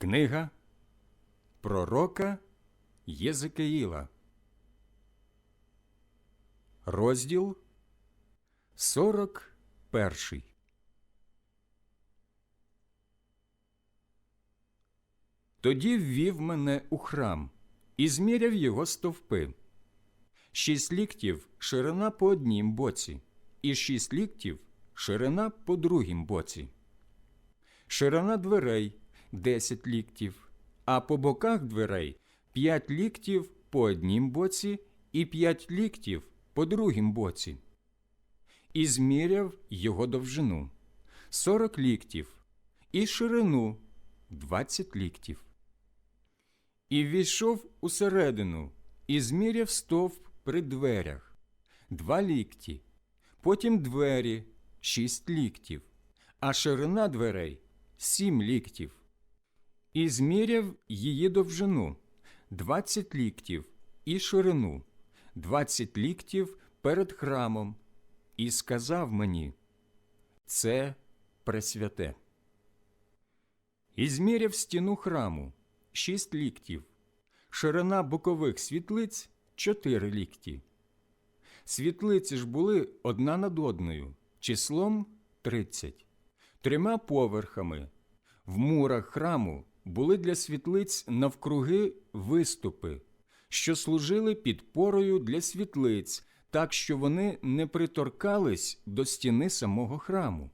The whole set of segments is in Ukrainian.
Книга Пророка Єзекиїла, розділ 41. Тоді ввів мене у храм і зміряв його стовпи. Шість ліктів ширина по однім боці, і шість ліктів ширина по другім боці. Ширина дверей десять ліктів, а по боках дверей п'ять ліктів по однім боці і п'ять ліктів по другім боці. І зміряв його довжину сорок ліктів, і ширину двадцять ліктів. І ввійшов усередину, і зміряв стовп при дверях два лікті, потім двері шість ліктів, а ширина дверей сім ліктів. І зміряв її довжину двадцять ліктів і ширину двадцять ліктів перед храмом, і сказав мені це пресвяте. І зміряв стіну храму шість ліктів, ширина бокових світлиць чотири лікті. Світлиці ж були одна над одною, числом тридцять, трьома поверхами. В мурах храму були для світлиць навкруги виступи, що служили підпорою для світлиць, так що вони не приторкались до стіни самого храму.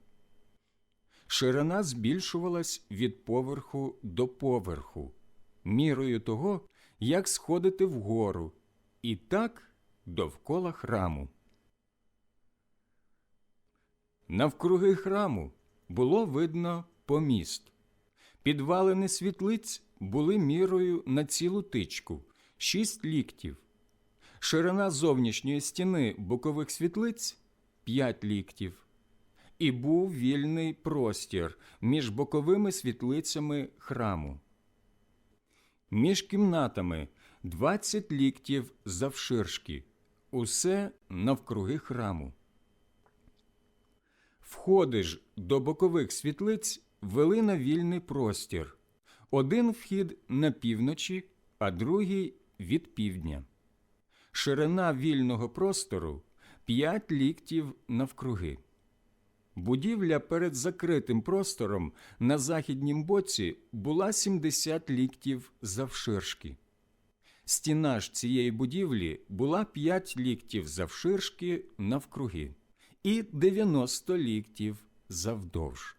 Ширина збільшувалась від поверху до поверху, мірою того, як сходити вгору, і так довкола храму. Навкруги храму було видно поміст. Підвалини світлиць були мірою на цілу тичку шість ліктів. Ширина зовнішньої стіни бокових світлиць п'ять ліктів. І був вільний простір між боковими світлицями храму. Між кімнатами двадцять ліктів завширшки, усе навкруги храму. Входи ж до бокових світлиць вели на вільний простір. Один вхід на півночі, а другий від півдня. Ширина вільного простору п'ять ліктів навкруги. Будівля перед закритим простором на західнім боці була 70 ліктів завширшки. Стіна ж цієї будівлі була 5 ліктів завширшки навкруги і 90 ліктів завдовж.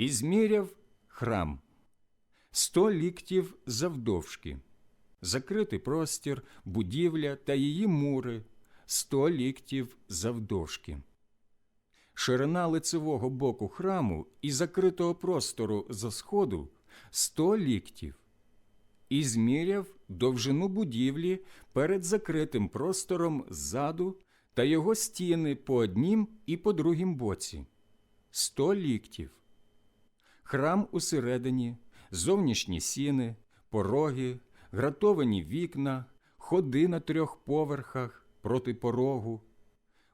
І зміряв храм 100 ліктів завдовжки, закритий простір, будівля та її мури 100 ліктів завдовжки. Ширина лицевого боку храму і закритого простору за сходу 100 ліктів. І зміряв довжину будівлі перед закритим простором ззаду та його стіни по однім і по другім боці сто ліктів. Храм усередині, зовнішні сіни, пороги, гратовані вікна, ходи на трьох поверхах проти порогу,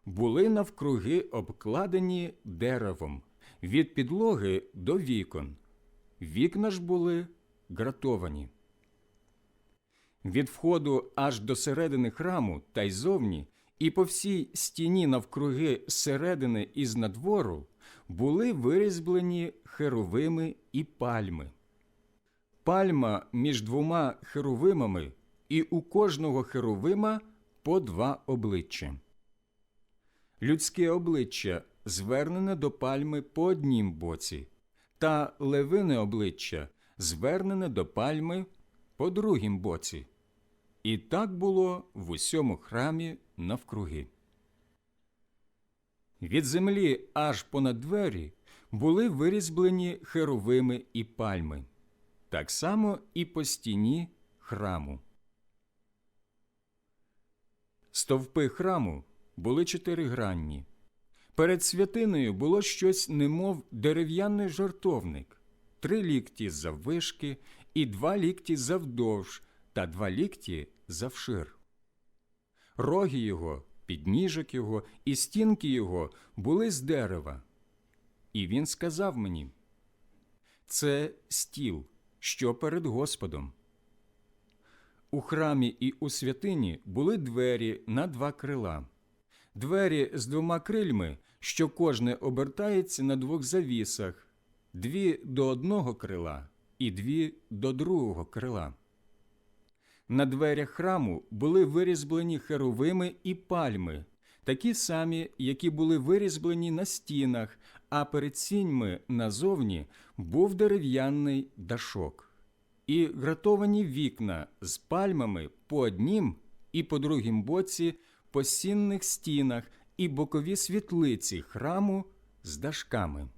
були навкруги обкладені деревом від підлоги до вікон. Вікна ж були гратовані. Від входу аж до середини храму та й зовні, і по всій стіні навкруги середини і з надвору були вирізблені херовими і пальми. Пальма між двома херовимами, і у кожного херовима по два обличчя. Людське обличчя звернене до пальми по однім боці, та левине обличчя звернене до пальми по другім боці. І так було в усьому храмі навкруги. Від землі аж понад двері були вирізблені херовими і пальми, так само і по стіні храму. Стовпи храму були чотиригранні. Перед святиною було щось, немов дерев'яний жартовник, три лікті заввишки і два лікті завдовж та два лікті завшир. Роги його, підніжок його і стінки його були з дерева. І він сказав мені: це стіл, що перед Господом. У храмі і у святині були двері на два крила, двері з двома крильми, що кожне обертається на двох завісах, дві до одного крила і дві до другого крила. На дверях храму були вирізблені херовими і пальми, такі самі, які були вирізблені на стінах, а перед сіньми назовні був дерев'яний дашок. І гратовані вікна з пальмами по однім і по другім боці по сінних стінах і бокові світлиці храму з дашками.